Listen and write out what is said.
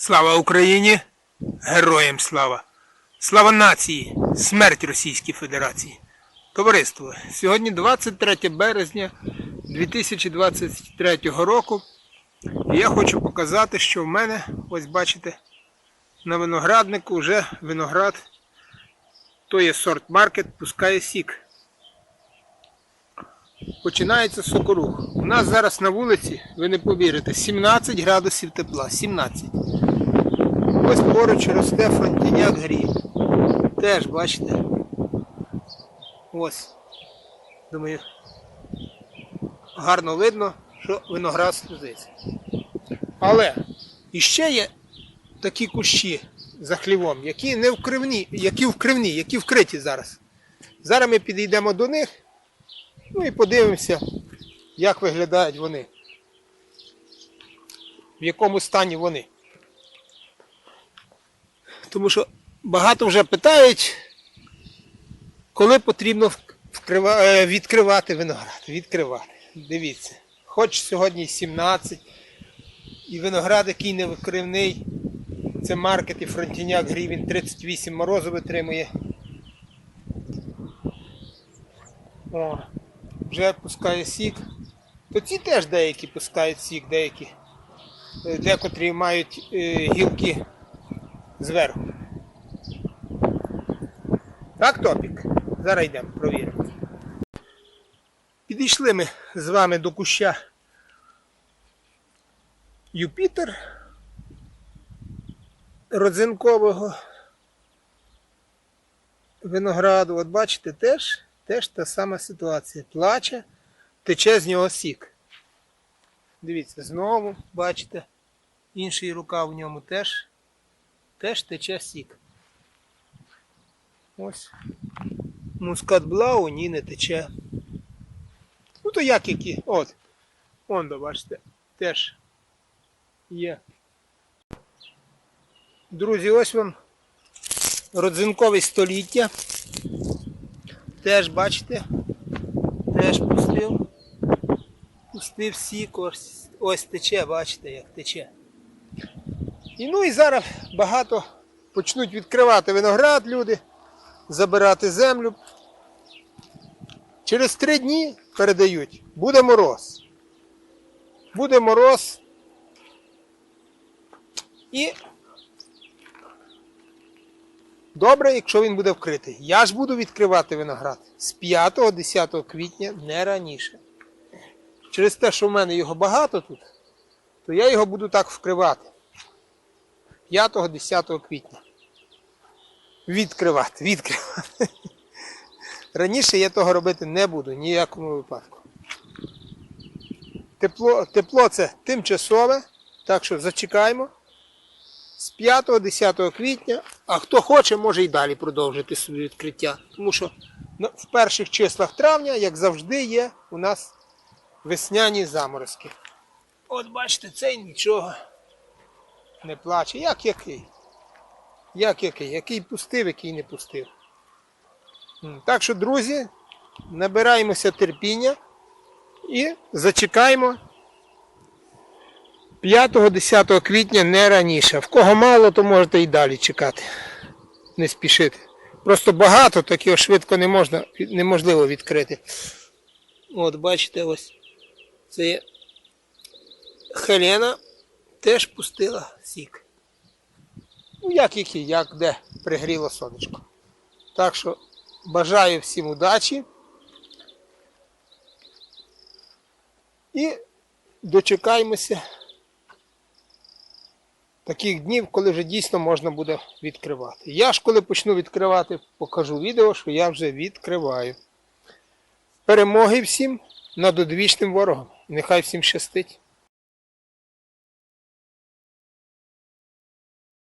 Слава Україні! Героям слава! Слава нації! Смерть Російській Федерації! Товариство, сьогодні 23 березня 2023 року. І я хочу показати, що в мене, ось бачите, на винограднику вже виноград, то є сорт маркет, пускає сік. Починається сокорух. У нас зараз на вулиці, ви не повірите, 17 градусів тепла. 17. Ось поруч росте фронтіняк гріб. Теж, бачите. Ось. Думаю, гарно видно, що виноград слузиться. Але іще є такі кущі за хлівом, які не вкривні, які вкривні, які вкриті зараз. Зараз ми підійдемо до них. Ну і подивимося, як виглядають вони. В якому стані вони. Тому що багато вже питають, коли потрібно е, відкривати виноград. Відкривати. Дивіться. Хоч сьогодні 17, і виноград, який не викривний, це маркет і фронтіняк гривень 38 морозу витримує. О, вже пускає сік. То ці теж деякі пускають сік, деякі. Е, Декотрі мають е, гілки зверху. Так, топік? Зараз йдемо, провіримо. Підійшли ми з вами до куща Юпітер родзинкового винограду. От бачите, теж, теж та сама ситуація. Плаче, тече з нього сік. Дивіться, знову, бачите, інший рукав в ньому теж, теж тече сік. Ось. Мускат Блау ні не тече. Ну то як які? От. Он, бачите, теж є. Друзі, ось вам родзинковий століття. Теж бачите, теж пустив. Пустив сік, ось, ось тече, бачите, як тече. І ну і зараз багато почнуть відкривати виноград люди, забирати землю. Через три дні передають, буде мороз. Буде мороз. І добре, якщо він буде вкритий. Я ж буду відкривати виноград з 5-10 квітня, не раніше. Через те, що в мене його багато тут, то я його буду так вкривати. 5-10 квітня. Відкривати, відкривати. Раніше я того робити не буду ні в якому випадку. Тепло, тепло це тимчасове, так що зачекаємо. З 5-10 квітня, а хто хоче, може і далі продовжити своє відкриття. Тому що ну, в перших числах травня, як завжди, є у нас весняні заморозки. От бачите, цей нічого не плаче. Як який? Як який? Який пустив, який не пустив. Так що, друзі, набираємося терпіння і зачекаємо 5-10 квітня не раніше. В кого мало, то можете і далі чекати. Не спішити. Просто багато, так його швидко не можна, неможливо відкрити. От, бачите, ось. Це є Хелена теж пустила сік. Ну, як який, як де пригріло сонечко. Так що бажаю всім удачі. І дочекаємося таких днів, коли вже дійсно можна буде відкривати. Я ж коли почну відкривати, покажу відео, що я вже відкриваю. Перемоги всім над одвічним ворогом. Нехай всім щастить.